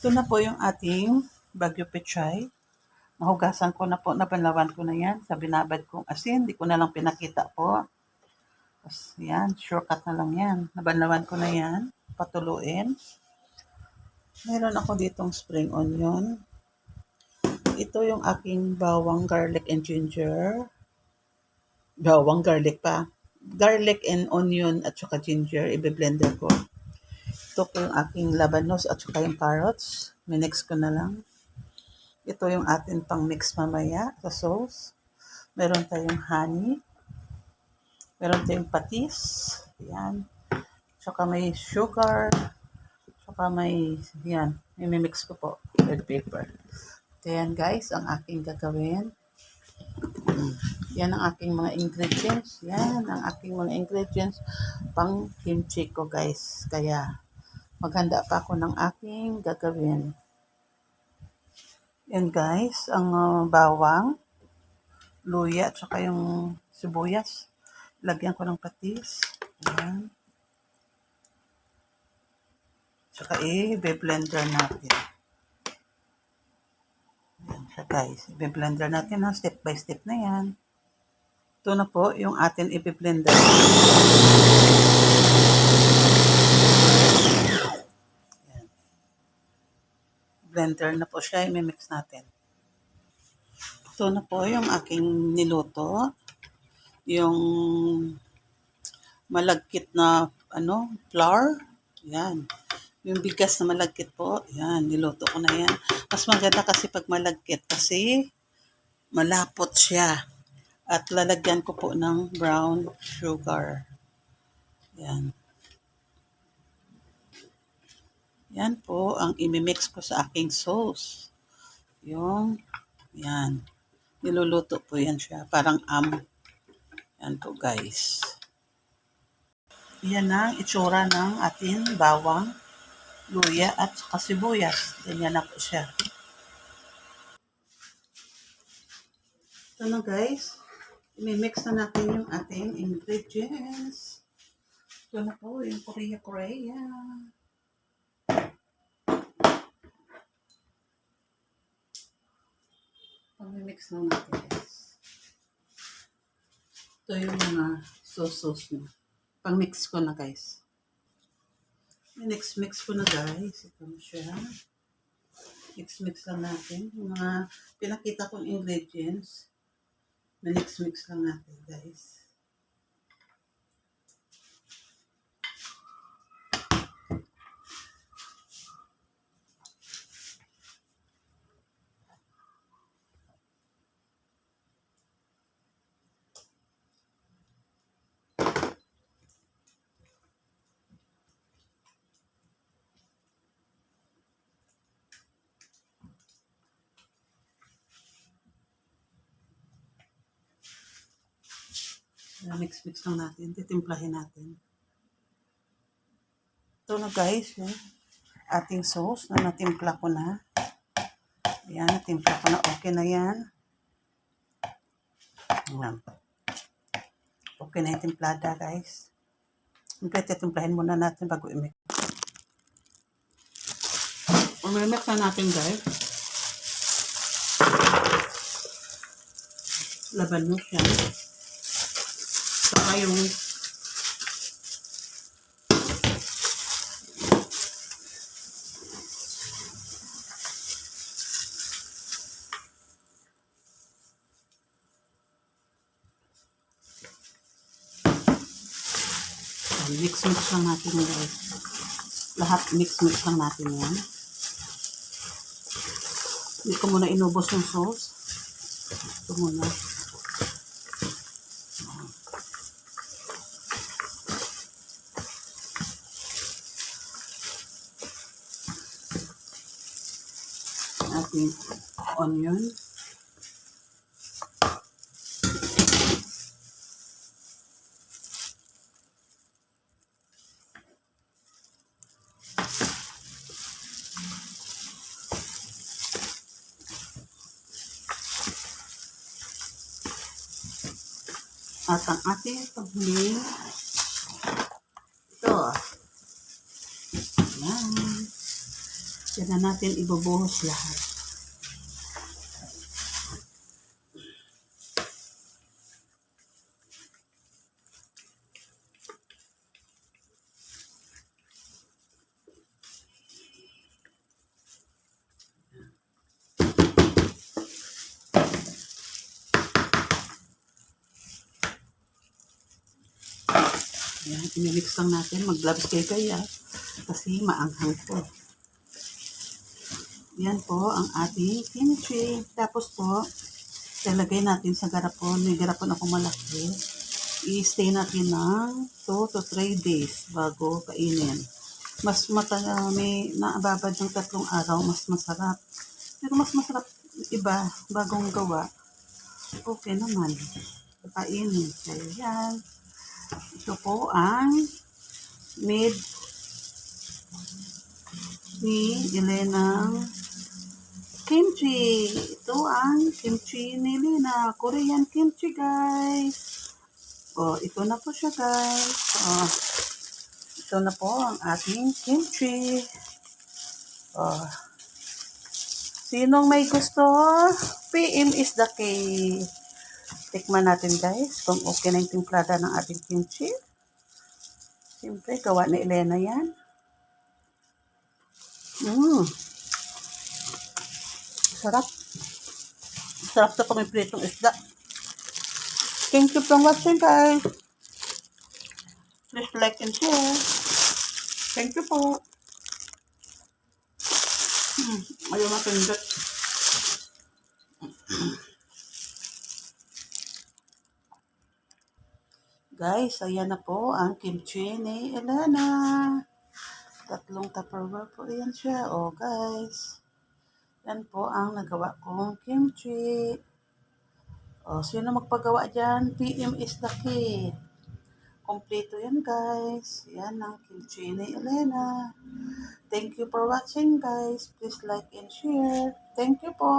Ito na po yung ating Bagyo Pechay. Nahugasan ko na po, nabanlawan ko na yan. Sa binabad kong asin, di ko na lang pinakita po. Tapos yan, shortcut na lang yan. Nabanlawan ko na yan. Patuluin. Meron ako ditong spring onion. Ito yung aking bawang, garlic, and ginger. Bawang, garlic pa. Garlic and onion at saka ginger, ibe-blender ko. Ito po yung aking labanos at saka yung carrots. Minix ko na lang. Ito yung atin pang mix mamaya sa sauce. Meron tayong honey. Meron tayong patis. Yan. Tsaka may sugar. Tsaka may, yan, mimimix ko po. Red paper. Ito yan guys, ang aking gagawin. Yan ang aking mga ingredients. Yan ang aking mga ingredients pang kimchi ko guys. Kaya maghanda pa ako ng aking gagawin. Yan guys, ang uh, bawang, luya, at saka yung sibuyas. Lagyan ko ng patis. Yan. Tsaka i-blender natin. Yan siya guys. I-blender natin ha. Step by step na yan. Ito na po yung atin i-blender. Blender na po siya. I-mix natin. Ito na po yung aking niluto. Yung malagkit na ano, flour. Yan. Yung bigas na malagkit po, yan, niluto ko na yan. Mas maganda kasi pag malagkit kasi malapot siya. At lalagyan ko po ng brown sugar. Yan. Yan po ang imimix ko sa aking sauce. Yung, yan. Niluluto po yan siya. Parang am. Yan po guys. Yan ang itsura ng ating bawang luya at saka sibuyas. Ganyan na po siya. Ito na guys. I-mix na natin yung ating ingredients. Ito na po yung Korea Korea. Pag-mix lang natin guys. Ito yung mga sauce-sauce nyo. Pang-mix ko na guys. Mix mix ko na guys. Ito na siya. Mix mix lang natin. Yung mga pinakita kong ingredients. Mix mix lang natin guys. Mix mix lang natin. Titimplahin natin. Ito na guys. Yung ating sauce na natimpla ko na. Ayan, natimpla ko na. Okay na yan. Ayan. Okay na yung timplada guys. Siyempre, titimplahin muna natin bago i-mix. Umimix na natin guys. Laban mo siya. Saka yung mix-mix lang natin guys. Lahat mix-mix lang natin yan. Hindi ko muna inubos yung sauce. Ito muna. Ating onion. At ang ating paghuling ito. Yan. Yan na natin ibubuhos lahat. Yan, imimix lang natin. Mag-gloves kayo kaya. Kasi maanghang po. Yan po ang ating kimchi. Tapos po, lalagay natin sa garapon. May garapon ako malaki. I-stay natin ng 2 to 3 days bago kainin. Mas mata, may naababad ng tatlong araw, mas masarap. Pero mas masarap iba, bagong gawa. Okay naman. Kainin. Kaya yan. Ito po ang made ni Elena kimchi. Ito ang kimchi ni Elena. Korean kimchi, guys. Oh, ito na po siya, guys. Oh, ito na po ang ating kimchi. Oh. Sinong may gusto? PM is the key. Tikman natin guys kung okay na yung timplada ng ating kimchi. Siyempre, gawa ni Elena yan. Mmm. Sarap. Sarap to kung may pritong isda. Thank you for watching guys. Please like and share. Thank you po. Hmm, ayaw matindot. Guys, ayan na po ang kimchi ni Elena. Tatlong tupperware po yan siya. Oh, guys. Yan po ang nagawa kong kimchi. Oh, sino magpagawa dyan? PM is the key. Kompleto yan, guys. Yan ang kimchi ni Elena. Thank you for watching, guys. Please like and share. Thank you po.